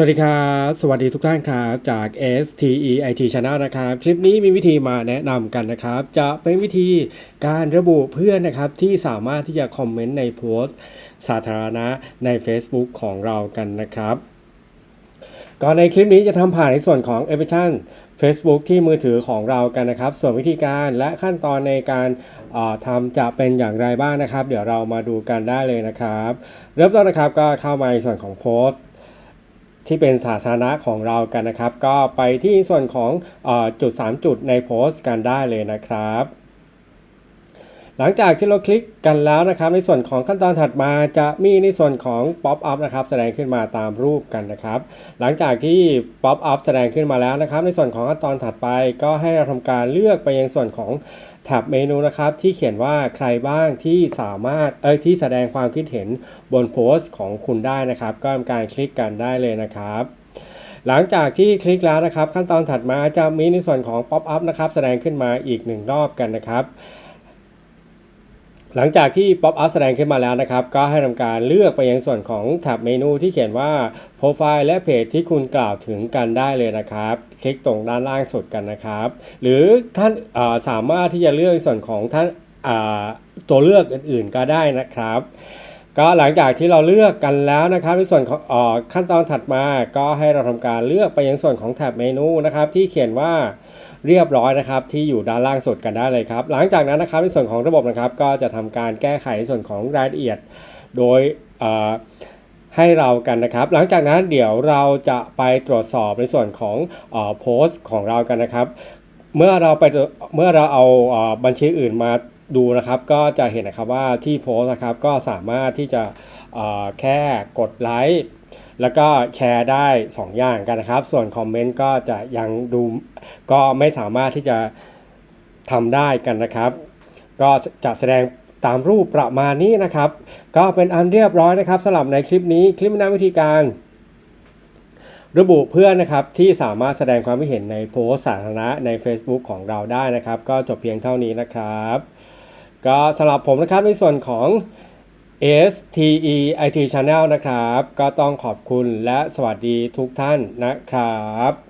สวัสดีครับสวัสดีทุกท่านครับจาก STE IT Channel นะครับ คลิปนี้มีวิธีมาแนะนำกันนะครับ จะเป็นวิธีการระบุเพื่อนนะครับที่สามารถที่จะคอมเมนต์ในโพสต์สาธารณะใน Facebook ของเรากันนะครับก่อนในคลิปนี้จะทำผ่านในส่วนของแอปพลิเคชัน Facebook ที่มือถือของเรากันนะครับ ส่วนวิธีการและขั้นตอนในการทำจะเป็นอย่างไรบ้างนะครับ เดี๋ยวเรามาดูกันได้เลยนะครับ เริ่มต้นนะครับก็เข้ามาในส่วนของโพสต์ ที่เป็นสาธารณะของเรากันนะครับ ก็ไปที่ส่วนของอจุด 3 จุดในโพสต์กันได้เลยนะครับ หลังจากที่เราคลิกกันแล้วนะครับ ในส่วนของขั้นตอนถัดมาจะมีในส่วนของ Pop up นะครับแสดงขึ้นมาตามรูปกันนะครับ หลังจากที่ Pop up แสดงขึ้นมาแล้วนะครับ ในส่วนของขั้นตอนถัดไปก็ให้เราทำการเลือกไปยังส่วนของแท็บเมนูนะครับที่เขียนว่าใครบ้างที่สามารถเอ้ยที่แสดงความคิดเห็นบนโพสต์ของคุณได้นะครับ ก็ทำการคลิกกันได้เลยนะครับหลังจากที่คลิกแล้วนะครับ ขั้นตอนถัดมาจะมีในส่วนของ Pop up นะครับแสดงขึ้นมาอีกหนึ่งรอบกันนะครับ หลังจากที่ป๊อปอัพแสดงขึ้นมาแล้วนะครับ ก็ให้ทำการเลือกไปยังส่วนของแท็บเมนูที่เขียนว่าโปรไฟล์และเพจที่คุณกล่าวถึงกันได้เลยนะครับ คลิกตรงด้านล่างสุดกันนะครับ หรือท่านสามารถที่จะเลือกส่วนของท่านาตัวเลือกอื่นๆก็ได้นะครับ ก็หลังจากที่เราเลือกกันแล้วนะครับในส่วนของออขั้นตอนถัดมาก็ให้เราทำการเลือกไปยังส่วนของแท็บเมนูนะครับ ที่เขียนว่าเรียบร้อยนะครับ ที่อยู่ด้านล่างสุดกันได้เลยครับ หลังจากนั้นนะครับในส่วนของระบบนะครับ ก็จะทำการแก้ไขในส่วนของรายละเอียด โดยให้เรากันนะครับ หลังจากนั้นเดี๋ยวเราจะไปตรวจสอบในส่วนของโพสต์ของเรากันนะครับ เมื่อเราไปเมื่อเราเอาบัญชีอื่นมา ดูนะครับก็จะเห็นนะครับว่าที่โพสนะครับก็สามารถที่จะแค่กดไลค์แล้วก็แชร์ได้ 2 อย่างกันนะครับ ส่วนคอมเมนต์ก็จะยังดูก็ไม่สามารถที่จะทำได้กันนะครับ ก็จะแสดงตามรูปประมาณนี้นะครับ ก็เป็นอันเรียบร้อยนะครับสำหรับในคลิปนี้คลิปนะวิธีการ ระบุเพื่อนนะครับที่สามารถแสดงความคิดเห็นในโพสต์สาธารณะใน Facebook ของเราได้นะครับ ก็จบเพียงเท่านี้นะครับ ก็สำหรับผมนะครับในส่วนของ STE IT Channel นะครับ ก็ต้องขอบคุณและสวัสดีทุกท่านนะครับ